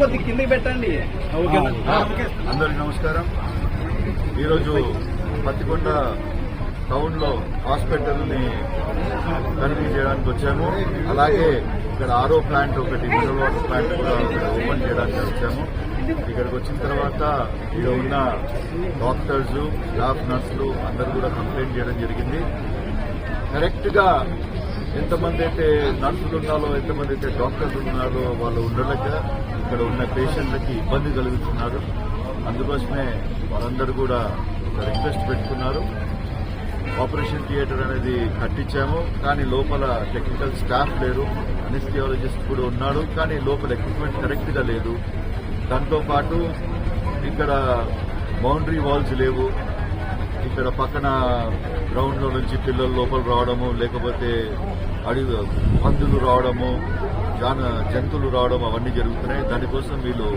కొద్ది కిందకి పెట్టండి అందరికి నమస్కారం. ఈరోజు పత్తికొండ టౌన్లో హాస్పిటల్ని తనిఖీ చేయడానికి వచ్చాము. అలాగే ఇక్కడ ఆరో ప్లాంట్ ఒకటి మినరల్ వాటర్ ప్లాంట్ కూడా ఓపెన్ చేయడానికి వచ్చాము. ఇక్కడికి వచ్చిన తర్వాత ఇక్కడ ఉన్న డాక్టర్స్ స్టాఫ్ నర్సులు అందరూ కూడా కంప్లైంట్ చేయడం జరిగింది. కరెక్ట్గా ఎంతమంది అయితే నర్సులు ఉన్నారో ఎంతమంది అయితే డాక్టర్లు ఉన్నారో వాళ్ళు ఉండలేక ఇక్కడ ఉన్న పేషెంట్లకి ఇబ్బంది కలుగుతున్నారు. అందుకోసమే వాళ్ళందరూ కూడా రిక్వెస్ట్ పెట్టుకున్నారు. ఆపరేషన్ థియేటర్ అనేది కట్టించాము కానీ లోపల టెక్నికల్ స్టాఫ్ లేరు అనిస్థియాలజిస్ట్ కూడా ఉన్నాడు కానీ లోపల ఎక్విప్మెంట్ కరెక్ట్గా లేదు. దాంతో పాటు ఇక్కడ బౌండరీ వాల్స్ లేవు. ఇక్కడ పక్కన గ్రౌండ్లో నుంచి పిల్లలు లోపల రావడము లేకపోతే అడవి పందులు రావడము చాలా జంతువులు రావడం అవన్నీ జరుగుతున్నాయి. దానికోసం వీళ్ళు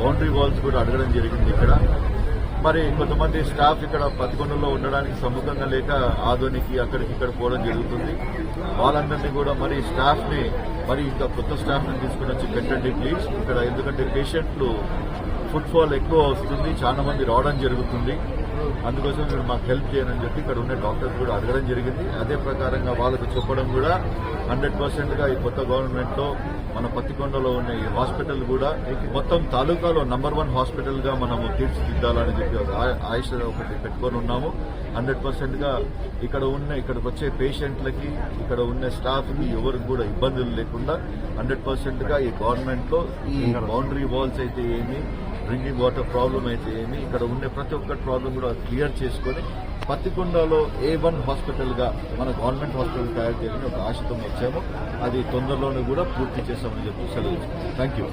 బౌండరీ వాల్స్ కూడా అడగడం జరిగింది ఇక్కడ. మరి కొంతమంది స్టాఫ్ ఇక్కడ పదకొండులో ఉండడానికి సముఖంగా లేక ఆధోనికి అక్కడికి ఇక్కడ పోవడం జరుగుతుంది. వాళ్ళందరినీ కూడా మరి స్టాఫ్ని మరి ఇంకా కొత్త స్టాఫ్ని తీసుకుని వచ్చి పెట్టండి ప్లీజ్ ఇక్కడ ఎందుకంటే పేషెంట్లు ఫుట్ఫాల్ ఎక్కువ వస్తుంది చాలా మంది రావడం జరుగుతుంది. అందుకోసం మీరు మాకు హెల్ప్ చేయనని చెప్పి ఇక్కడ ఉన్న డాక్టర్స్ కూడా అడగడం జరిగింది. అదే ప్రకారంగా వాళ్ళకు చెప్పడం కూడా హండ్రెడ్ పర్సెంట్గా ఈ కొత్త గవర్నమెంట్లో మన పత్తికొండలో ఉన్న ఈ హాస్పిటల్ కూడా మొత్తం తాలూకాలో నంబర్ వన్ హాస్పిటల్గా మనము తీర్చిదిద్దాలని చెప్పి ఆయుష్ ఒకటి పెట్టుకొని ఉన్నాము. హండ్రెడ్ పర్సెంట్గా ఇక్కడ ఉన్న ఇక్కడికి వచ్చే పేషెంట్లకి ఇక్కడ ఉన్న స్టాఫ్కి ఎవరికి కూడా ఇబ్బందులు లేకుండా హండ్రెడ్ పర్సెంట్గా ఈ గవర్నమెంట్లో ఈ బౌండరీ వాల్స్ అయితే ఏమి డ్రింకింగ్ వాటర్ ప్రాబ్లం అయితే ఏమి ఇక్కడ ఉండే ప్రతి ఒక్కటి ప్రాబ్లం కూడా క్లియర్ చేసుకొని పత్తికొండలో ఏ వన్ హాస్పిటల్గా మన గవర్నమెంట్ హాస్పిటల్ తయారు చేయాలని ఒక ఆశతో వచ్చాము. అది తొందరలోనే కూడా పూర్తి చేస్తామని చెప్పి సెలవు థ్యాంక్ యూ